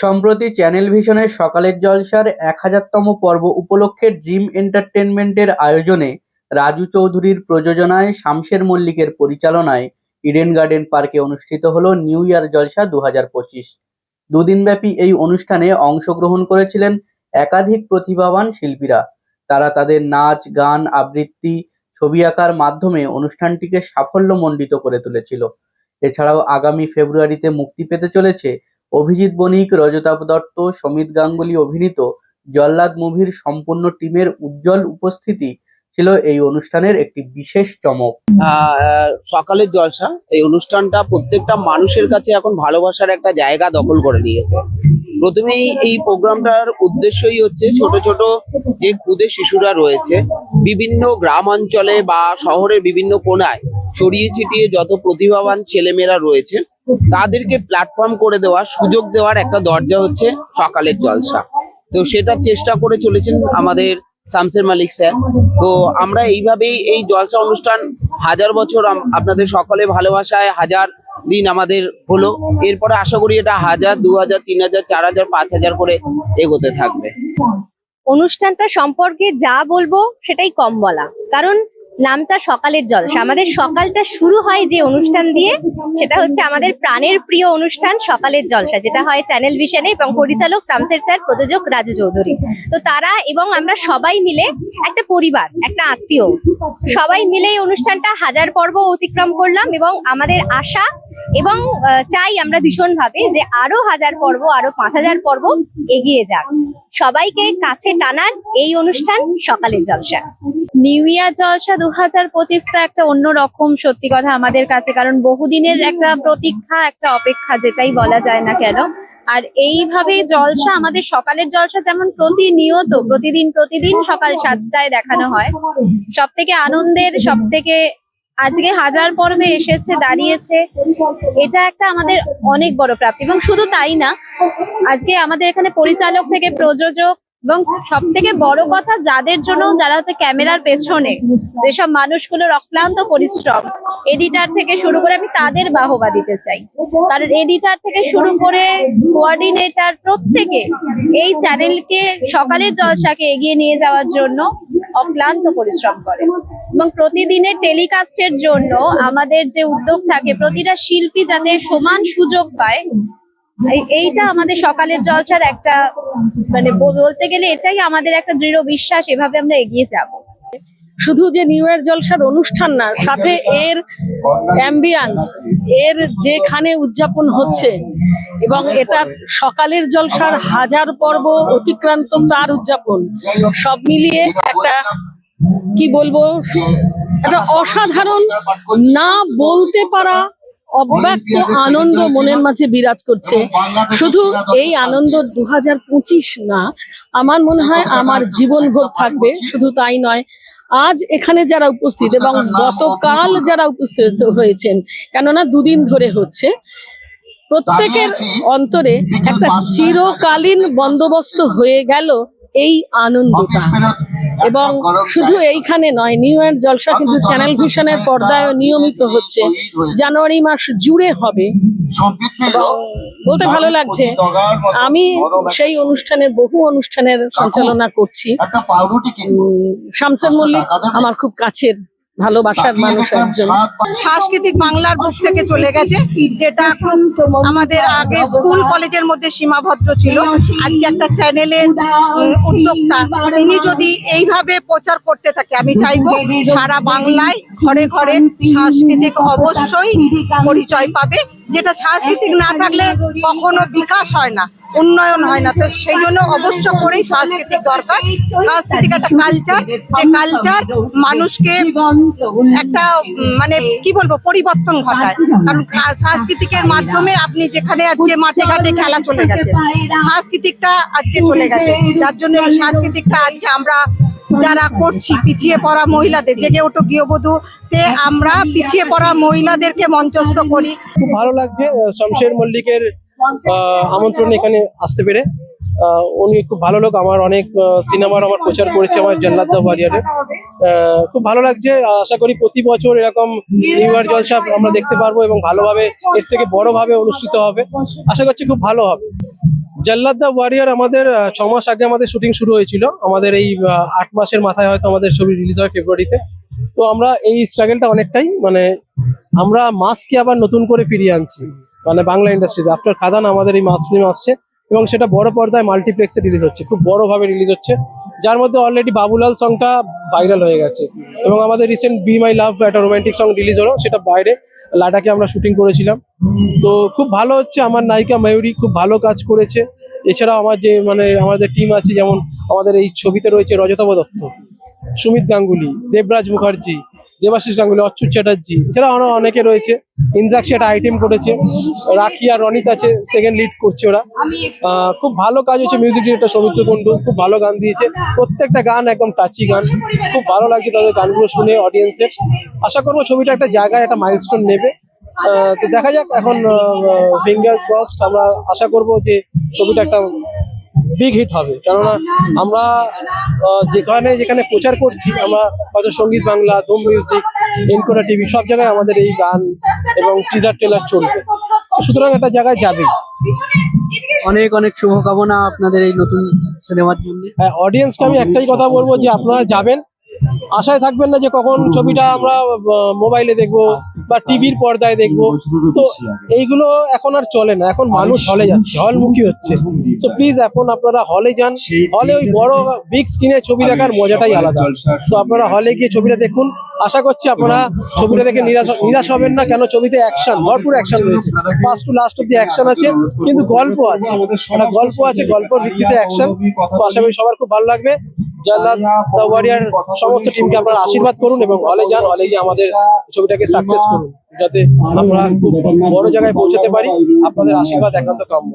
সম্প্রতি চ্যানেল ভিশনের সকালের জলসার এক হাজারতম পর্ব উপলক্ষে ড্রিম এন্টারটেনমেন্টের আয়োজনে রাজু চৌধুরীর প্রযোজনায় শামশের মল্লিকের পরিচালনায় ইডেন গার্ডেন পার্কে অনুষ্ঠিত হল নিউ ইয়ার জলসা দু হাজার পঁচিশ। দুদিনব্যাপী এই অনুষ্ঠানে অংশগ্রহণ করেছিলেন একাধিক প্রতিভাবান শিল্পীরা। তারা তাদের নাচ, গান, আবৃত্তি, ছবি আঁকার মাধ্যমে অনুষ্ঠানটিকে সাফল্যমণ্ডিত করে তুলেছিল। এছাড়াও আগামী ফেব্রুয়ারিতে মুক্তি পেতে চলেছে অভিজিৎ বণিক, রজতাভ দত্ত, সমিত গাঙ্গুলি অভিনীত জল্লাদ মুভির সম্পূর্ণ টিমের উজ্জ্বল উপস্থিতি ছিল এই অনুষ্ঠানের একটি বিশেষ চমক। সকালের জলসা। এই অনুষ্ঠানটা প্রত্যেকটা মানুষের কাছে এখন ভালোবাসার একটা জায়গা দখল করে নিয়েছে। প্রথমেই এই প্রোগ্রামটার উদ্দেশ্যই হচ্ছে ছোট ছোট যে ক্ষুদে শিশুরা রয়েছে, বিভিন্ন গ্রাম অঞ্চলে বা শহরের বিভিন্ন কোনায় ছড়িয়ে ছিটিয়ে যত প্রতিভাবান ছেলেমেয়েরা রয়েছে তাদেরকে প্ল্যাটফর্ম করে দেওয়ার সুযোগ দেওয়ার একটা দরজা হচ্ছে সকালের জলসা। তো সেটা চেষ্টা করে চলেছেন আমাদের শামসের মালিক স্যার। তো আমরা এইভাবেই এই জলসা অনুষ্ঠান হাজার বছর আপনাদের সকলে ভালোবাসায় হাজার দিন আমাদের হলো। এরপরে আশা করি এটা হাজার, দু হাজার, তিন হাজার, চার হাজার, পাঁচ হাজার করে এগোতে থাকবে। অনুষ্ঠানটা সম্পর্কে যা বলব সেটাই কম বলা। কারণ নামটা সকালের জলসা আমাদের সকালটা শুরু হয় যে অনুষ্ঠান দিয়ে, সেটা হচ্ছে আমাদের প্রাণের প্রিয় অনুষ্ঠান সকালের জলসা, যেটা হয় চ্যানেল ভিশনে এবং পরিচালক শামসের স্যার, প্রযোজক রাজু চৌধুরী। তো তারা এবং আমরা সবাই মিলে একটা পরিবার, একটা আত্মীয়। সবাই মিলে এই অনুষ্ঠানটা হাজার পর্ব অতিক্রম করলাম এবং আমাদের আশা এবং চাই আমরা ভীষণভাবে যে আরও হাজার পর্ব, আরও পাঁচ হাজার পর্ব এগিয়ে যাক। সবাইকে কাছে টানার এই অনুষ্ঠান সকালের জলসা। নিউ ইয়ার জলসা দু হাজার পঁচিশ তো একটা অন্যরকম সত্যি কথা আমাদের কাছে, কারণ বহুদিনের একটা প্রতীক্ষা, একটা অপেক্ষা যেটাই বলা যায় না কেন। আর এইভাবে জলসা, আমাদের সকালের জলসা যেমন প্রতিনিয়ত, প্রতিদিন প্রতিদিন সকাল সাতটায় দেখানো হয়। সব থেকে আনন্দের সব থেকে আজকে হাজার পর্বে এসেছে, দাঁড়িয়েছে, এটা একটা আমাদের অনেক বড় প্রাপ্তি। এবং শুধু তাই না, আজকে আমাদের এখানে পরিচালক থেকে প্রযোজক এবং সব থেকে বড় কথা যাদের জন্য যারা হচ্ছে ক্যামেরার পেছনে, যেসব মানুষগুলোর অক্লান্ত পরিশ্রম এডিটার থেকে শুরু করে আমি তাদের বাহবা দিতে চাই। কারণ এডিটার থেকে শুরু করে কোঅর্ডিনেটর প্রত্যেকে এই চ্যানেলকে সকালের জলসাকে এগিয়ে নিয়ে যাওয়ার জন্য অক্লান্ত পরিশ্রম করে। এবং প্রতিদিনের টেলিকাস্টের জন্য আমাদের যে উদ্যোগ থাকে, প্রতিটা শিল্পী যাতে সমান সুযোগ পায় এইটা আমাদের সকালের জলসার একটা মানে বলতে গেলে এটাই আমাদের একটা দৃঢ় বিশ্বাস, এভাবে আমরা এগিয়ে যাব। শুধু যে নিউ ইয়ার জলসার অনুষ্ঠান না, সাথে এর অ্যাম্বিয়ান্স এর যেখানে উদযাপন হচ্ছে, এবং এটা সকালের জলসার হাজার পর্ব অতিক্রান্ত তার উদযাপন, সব মিলিয়ে একটা, কি বলব, একটা অসাধারণ না বলতে পারা অব্যক্ত আনন্দ মনের মাঝে বিরাজ করছে। শুধু এই আনন্দ দু হাজার পঁচিশ না আমার মনে হয় আমার জীবনভর থাকবে শুধু তাই নয় আজ এখানে যারা উপস্থিত এবং গতকাল যারা উপস্থিত হয়েছেন কেননা দুদিন ধরে হচ্ছে প্রত্যেকের অন্তরে একটা চিরকালীন বন্দোবস্ত হয়ে গেল। এই আনন্দটা। এবং শুধু এইখানে নয় নিউ ইয়ার জলসা কিন্তু চ্যানেল ভিশনের পর্দায় নিয়মিত হচ্ছে। জানুয়ারি মাস জুড়ে হবে। এবং বলতে ভালো লাগছে আমি সেই অনুষ্ঠানের বহু অনুষ্ঠানের সঞ্চালনা করছি। শামসান মল্লিক আমার খুব কাছের ভালোবাসার মানুষ একজন। সাংস্কৃতিক বাংলার বুক থেকে চলে গেছে যেটা খুব আমাদের আগে স্কুল কলেজের মধ্যে সীমাবদ্ধ ছিল। আজকে একটা চ্যানেলের উদ্যোক্তা। তিনি যদি এইভাবে প্রচার করতে থাকে আমি চাইব সারা বাংলায় ঘরে ঘরে সাংস্কৃতিক অবশ্যই পরিচয় পাবে। যেটা সাংস্কৃতিক না থাকলে কখনো বিকাশ হয় না। উন্নয়ন হয় না। তো সেই জন্য অবশ্য করেই সাংস্কৃতিক দরকার। সাংস্কৃতিক একটা কালচার যে কালচার মানুষকে একটা মানে কি বলব, পরিবর্তন ঘটায়। কারণ সাংস্কৃতিকের মাধ্যমে আপনি যেখানে আজকে মাঠে ঘাটে খেলা চলে গেছে, সাংস্কৃতিকটা আজকে চলে গেছে। যার জন্য সাংস্কৃতিকটা আজকে আমরা যারা করছি, পিছিয়ে পড়া মহিলাদের, জেগে ওঠো গৃহবধূতে আমরা পিছিয়ে পড়া মহিলাদেরকে মঞ্চস্থ করি। খুব ভালো লাগছে শমশের মল্লিকের আমন্ত্রণে এখানে আসতে পেরে। উনি খুব ভালো লোক আমার অনেক সিনেমার আমার প্রচার করেছে আমার জল্লাদ আহ, খুব ভালো লাগছে আশা করি প্রতি বছর এরকম নিউ ইয়ার জলসা আমরা দেখতে পারব এবং ভালোভাবে এর থেকে বড়ভাবে অনুষ্ঠিত হবে। আশা করছি খুব ভালো হবে। জাল্লাদ দ্য ওয়ারিয়ার আমাদের ছ মাস আগে আমাদের শুটিং শুরু হয়েছিল। আমাদের এই আট মাসের মাথায় হয়তো আমাদের ছবি রিলিজ হয় ফেব্রুয়ারিতে তো। আমরা এই স্ট্রাগলটা অনেকটাই মানে আমরা মাসকে আবার নতুন করে ফিরিয়ে আনছি। মানে বাংলা ইন্ডাস্ট্রিতে আফটার খাদান আমাদের এই মাস ফিল্ম আসছে এবং সেটা বড় পর্দায় মাল্টিপ্লেক্সে রিলিজ হচ্ছে, খুব বড় ভাবে রিলিজ হচ্ছে। যার মধ্যে অলরেডি বাবুলাল সংটা ভাইরাল হয়ে গেছে এবং আমাদের রিসেন্ট বি মাই লাভ একটা রোমান্টিক সং রিলিজ হলো, সেটা বাইরে লাডাখে আমরা শুটিং করেছিলাম। তো খুব ভালো হচ্ছে, আমার নায়িকা ময়ূরী খুব ভালো কাজ করেছে। এছাড়াও আমার যে মানে আমাদের টিম আছে, যেমন আমাদের এই ছবিতে রয়েছে রজতব দত্ত, সুমিত গাঙ্গুলি, দেবরাজ মুখার্জি দেবাশিস গাঙ্গুলি, অচ্যুত চ্যাটার্জি এছাড়া আরও অনেকে রয়েছে। ইন্দ্রাক্ষী একটা আইটেম করেছে, রাখি আর রনিত আছে সেকেন্ড লিড করছে ওরা। খুব ভালো কাজ হচ্ছে মিউজিক ডিরেক্টর সৌমিত্র কুণ্ডু, খুব ভালো গান দিয়েছে। প্রত্যেকটা গান একদম টাচি গান। খুব ভালো লাগছে তাদের গানগুলো শুনে অডিয়েন্সের আশা করব ছবিটা একটা জায়গায় একটা মাইলস্টোন নেবে। তো দেখা যাক এখন ফিঙ্গার ক্রসড আমরা আশা করব যে ছবিটা একটা বিগ হিট হবে। কেননা আমরা যেখানে যেখানে প্রচার করছি আমরা হয়তো সংগীত বাংলা ধুম মিউজিক এনকোরা টিভি সব জায়গায় আমাদের এই গান এবং টিজার টেলার চলবে। সুতরাং একটা জায়গায় যাবে অনেক অনেক শুভকামনা আপনাদের এই নতুন সিনেমার জন্য। হ্যাঁ অডিয়েন্সকে আমি একটাই কথা বলব যে আপনারা যাবেন আশায় থাকবেন না যে কখন ছবিটা আমরা মোবাইলে দেখব বা টিভির পর্দায় দেখব। তো এইগুলো এখন আর চলে না। এখন মানুষ হলে যাচ্ছে, হলমুখী হচ্ছে। তো প্লিজ এখন আপনারা হলে যান। হলে ওই বড় বিগ স্ক্রিনে ছবি দেখার মজাটাই আলাদা। তো আপনারা হলে গিয়ে ছবিটা দেখুন। আশা করছি আপনারা ছবিটা দেখে নিরাশ নিরাশ হবেন না। কেন ছবিতে অ্যাকশন ভরপুর অ্যাকশন রয়েছে। ফার্স্ট টু লাস্ট অব্দি অ্যাকশন আছে, কিন্তু গল্প আছে। একটা গল্প আছে, গল্পের ভিত্তিতে অ্যাকশন তো আশা করি সবার খুব ভালো লাগবে। জাল্লাদ দ্য ওয়ারিয়ার সমস্ত টিমকে আপনারা আশীর্বাদ করুন এবং অলে যান অলে গিয়ে আমাদের ছবিটাকে সাকসেস করুন। যাতে আমরা বড় জায়গায় পৌঁছাতে পারি আপনাদের আশীর্বাদ একান্ত কাম্য।